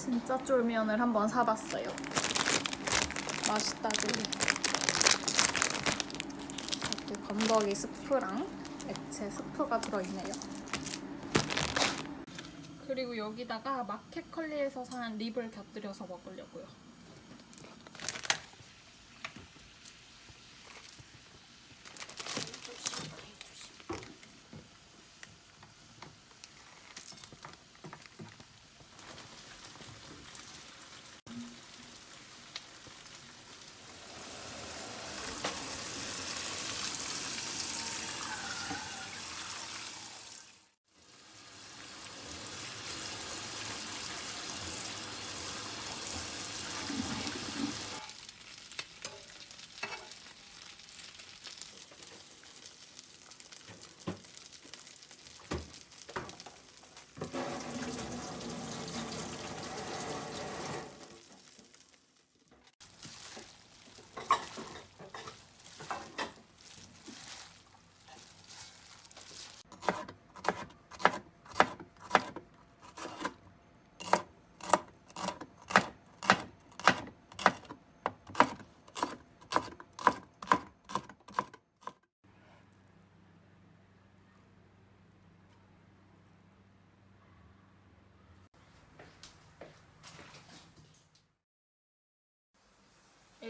진짜 쫄면을 한번 사봤어요. 맛있다지. 여기 건더기 스프랑 액체 스프가 들어있네요. 그리고 여기다가 마켓컬리에서 산 립을 곁들여서 먹으려고요.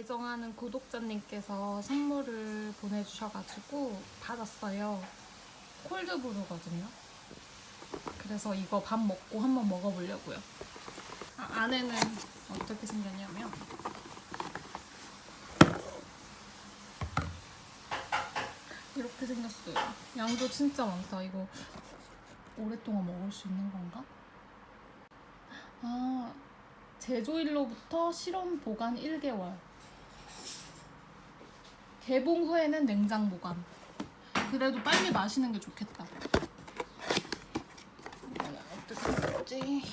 애정하는 구독자님께서 선물을 보내주셔가지고 받았어요. 콜드브루거든요. 그래서 이거 밥 먹고 한번 먹어보려고요. 아, 안에는 어떻게 생겼냐면 이렇게 생겼어요. 양도 진짜 많다. 이거 오랫동안 먹을 수 있는 건가? 아, 제조일로부터 실온 보관 1개월. 개봉 후에는 냉장 보관. 그래도 빨리 마시는 게 좋겠다. 어떻게 먹지?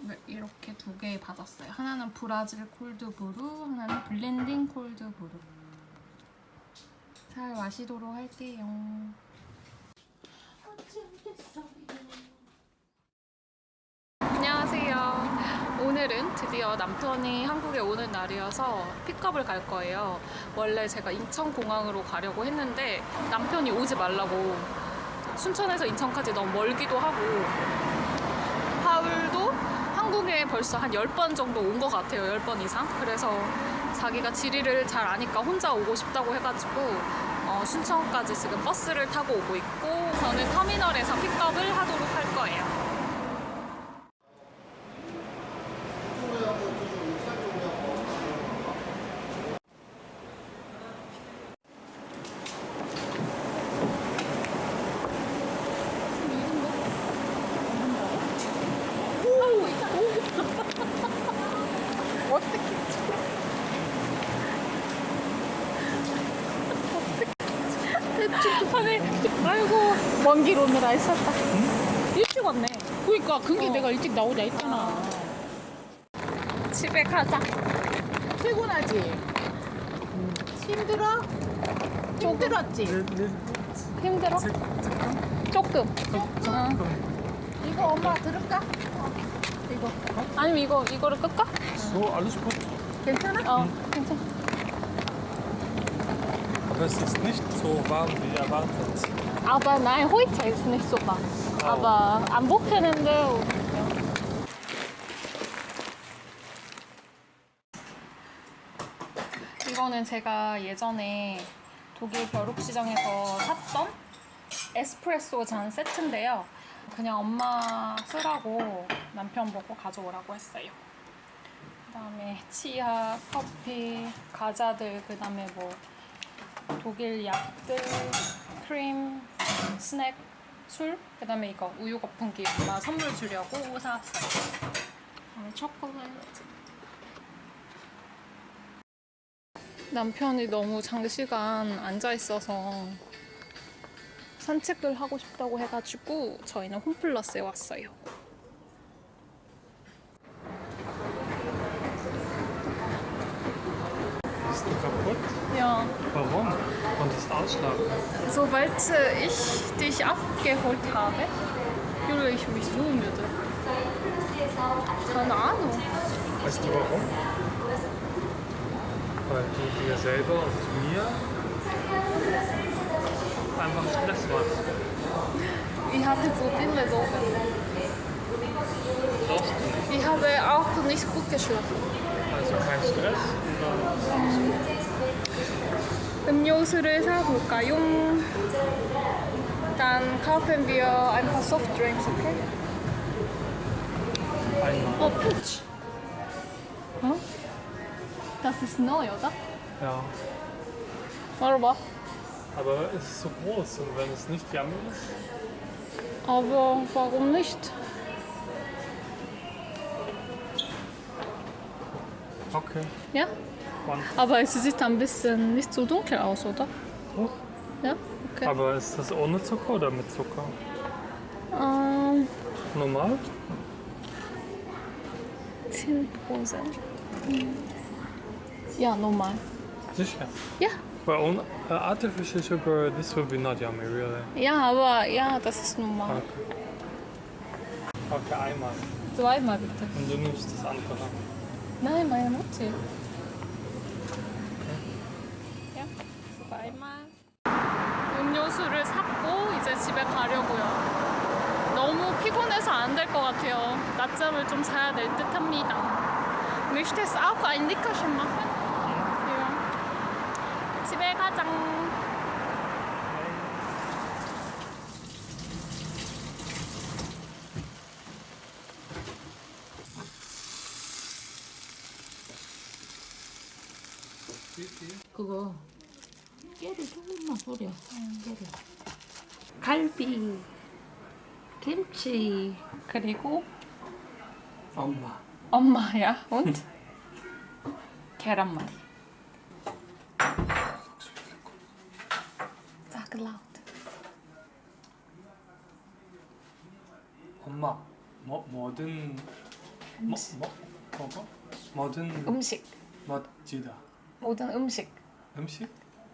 네, 이렇게 두 개 받았어요. 하나는 브라질 콜드브루, 하나는 블렌딩 콜드브루. 잘 마시도록 할게요. 안녕하세요. 오늘은 드디어 남편이 한국에 오는 날이어서 픽업을 갈 거예요. 원래 제가 인천공항으로 가려고 했는데 남편이 오지 말라고 순천에서 인천까지 너무 멀기도 하고 하울도 한국에 벌써 한 10번 정도 온 것 같아요. 10번 이상. 그래서 자기가 지리를 잘 아니까 혼자 오고 싶다고 해가지고 어, 순천까지 지금 버스를 타고 오고 있고 저는 터미널에서 픽업을 하도록 할 거예요. 아니, 아이고 먼 길 오느라 애썼다. 일찍 왔네. 그러니까 그게 어. 내가 일찍 나오자 했잖아. 집에 가자. 피곤하지? 힘들어? 힘들었지? 힘들어? 조금. 응. 이거 엄마 들을까? 이거 아니면 이거 이거를 끌까? So, alles gut. 괜찮아? 어, 괜찮아. Aber es ist nicht so warm wie erwartet. Aber nein, heute ist nicht so warm. Aber am Wochenende. 이거는 제가 예전에 독일 벼룩시장에서 샀던 에스프레소 잔 세트인데요. 그냥 엄마 쓰라고 남편 보고 가져오라고 했어요. 그 다음에 치약, 커피, 과자들, 그 다음에 뭐 독일 약들, 크림, 스낵, 술, 그 다음에 이거 우유 거품기 엄마 선물 주려고 사왔어요. 그다음에 초콜릿. 남편이 너무 장시간 앉아 있어서 산책을 하고 싶다고 해가지고 저희는 홈플러스에 왔어요. Ist die? Ja. Warum? Konntest ausschlafen. Soweit äh, ich dich abgeholt habe, fühle ich mich so müde. Keine Ahnung. Weißt du warum? Weil du dir selber und mir einfach Stress machst. Ich hatte so viele Sorgen. Brauchst du nicht. Ich habe auch nicht gut geschlafen. Also kein Stress. 음료수를 사볼까요? Dann kaufen wir ein paar Softdrinks, okay? Einmal. Oh, Pitch. Hm? Das ist neu, oder? Ja. Warte mal. Aber es ist so groß und wenn es nicht yummy ist, Aber warum nicht? Okay. Ja? One. Aber es sieht ein bisschen nicht so dunkel aus, oder? Hoch. Ja? Okay. Aber ist das ohne Zucker oder mit Zucker? Ähm, Normal? 10%. Ja, normal. Sicher. Ja. But on uh, artificial sugar, this will be not yummy, really. Ja, aber ja, das ist normal. Okay. Okay, einmal. Zweimal bitte. Und du nimmst das andere. Nein, meine Mutter. Ja, zweimal. 음료수를 샀고 이제 집에 가려고요. 너무 피곤해서 안 될 것 같아요. 낮잠을 좀 자야 될 듯합니다. Möchte es auch ein Nickerchen machen? Ja. 집에 가자. 그거 깨를 조금만 소려. 깨를. 갈비, 김치, 그리고 엄마. 엄마야. Und? 계란말이. Sag laut. 엄마. 뭐 뭐든 뭐 뭐? 뭐가? 뭐든 음식. 멋지다. 모든 음식. 음식?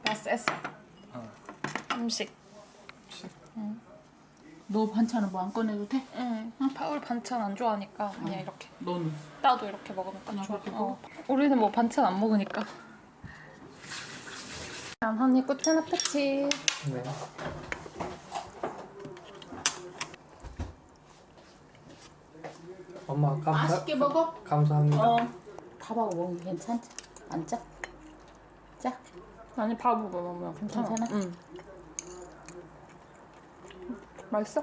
Das Essen. 어. 음식. 너 반찬은 뭐 안 꺼내도 돼? 응. 파울 반찬 안 좋아하니까 그냥 이렇게. 너는 나도 이렇게 먹으면 딱 그냥 좋아. 그렇게 어. 우리는 뭐 반찬 안 먹으니까. 난 언니 꽃은 아프지. 네. 엄마 감사 맛있게 먹어. 감사합니다. 어. 밥하고 먹으면 괜찮지? 안 짜? 짜? 아니 밥으로 먹으면 괜찮아. 괜찮아? 응. 맛있어?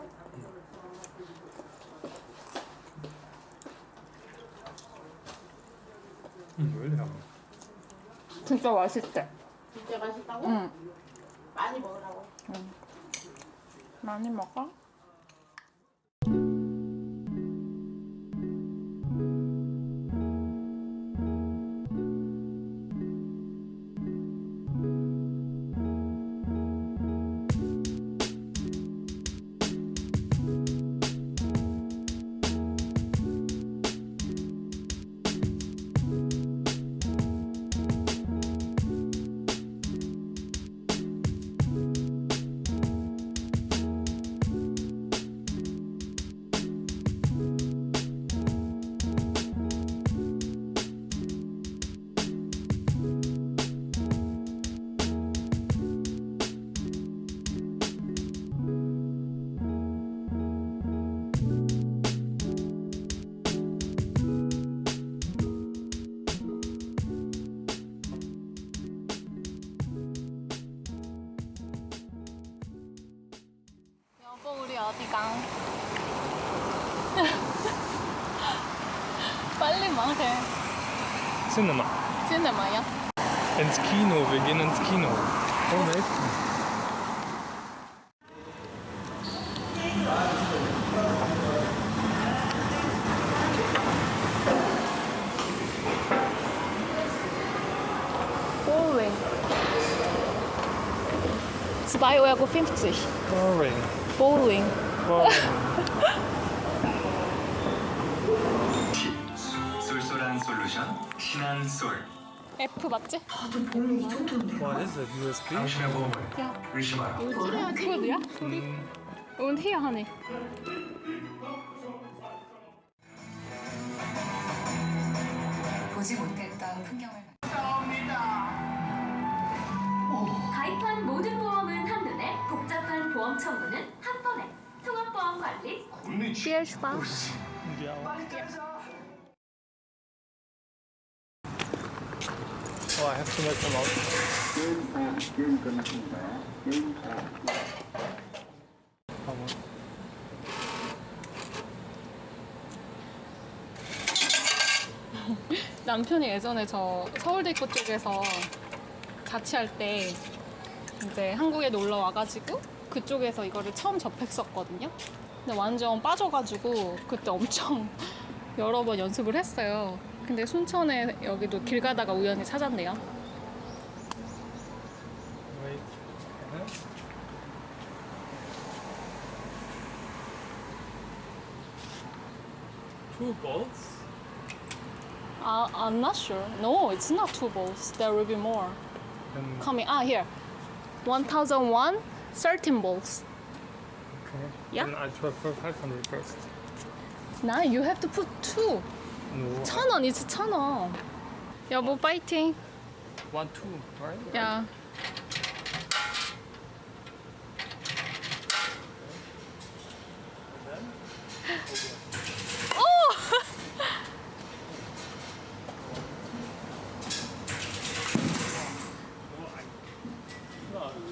음, 왜 이래? 진짜 맛있대. 진짜 맛있다고? 응. 많이 먹으라고. 많이 먹어? Cinema. 시네마야? Ins Kino, wir gehen ins Kino. Oh, echt? Boring. 2,50 Euro. Boring. Bowling. Boring. 쏠쏠한 솔루션 신한솔 F 맞지? What is it? USB? 야, 이거 티야 그거야? 소리? 이건 티야 하네. 보지 못했던 풍경을 가입한 모든 보험은 한눈에, 복잡한 보험 청구는 한 번에. 통합보험 관리 Viel Spaß. Ja. Oh, I have to make them out. Come on. 남편이 예전에 저 서울대 입구 쪽에서 자취할 때 이제 한국에 놀러 와가지고 그쪽에서 이거를 처음 접했었거든요. 근데 완전 빠져가지고 그때 엄청 여러 번 연습을 했어요. 근데 순천에 여기도 길 가다가 우연히 찾았네요. Two bolts? Uh, I'm not sure. No, it's not two balls. There will be more. And Coming. Ah, here. 1001, 13 balls. okay. Yeah. Then I try for 500 first. Now you have to put two. 천 원, 이제 천 원. 여보, 파이팅. One, two, right? 야.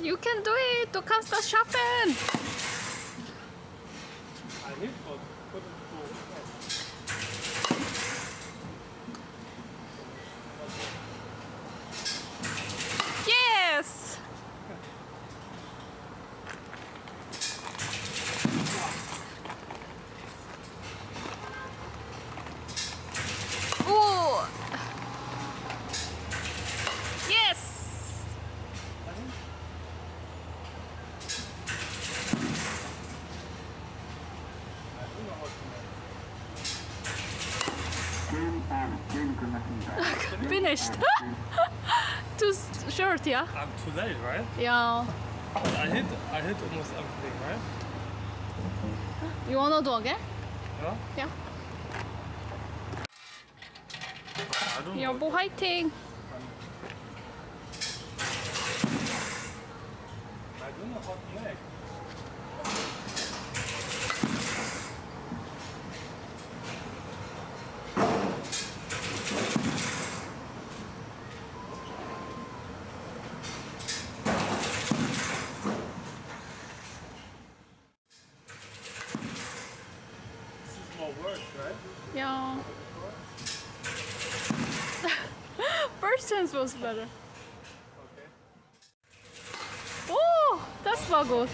You can do it. Du kannst das Finished. Too s- short, yeah. I'm too late, right? Yeah. I hit I hit almost everything, right? You wanna do again? Yeah? Yeah. I don't know. 여보 화이팅. I don't know how to make. Chance was better. Okay. Oh, das war gut.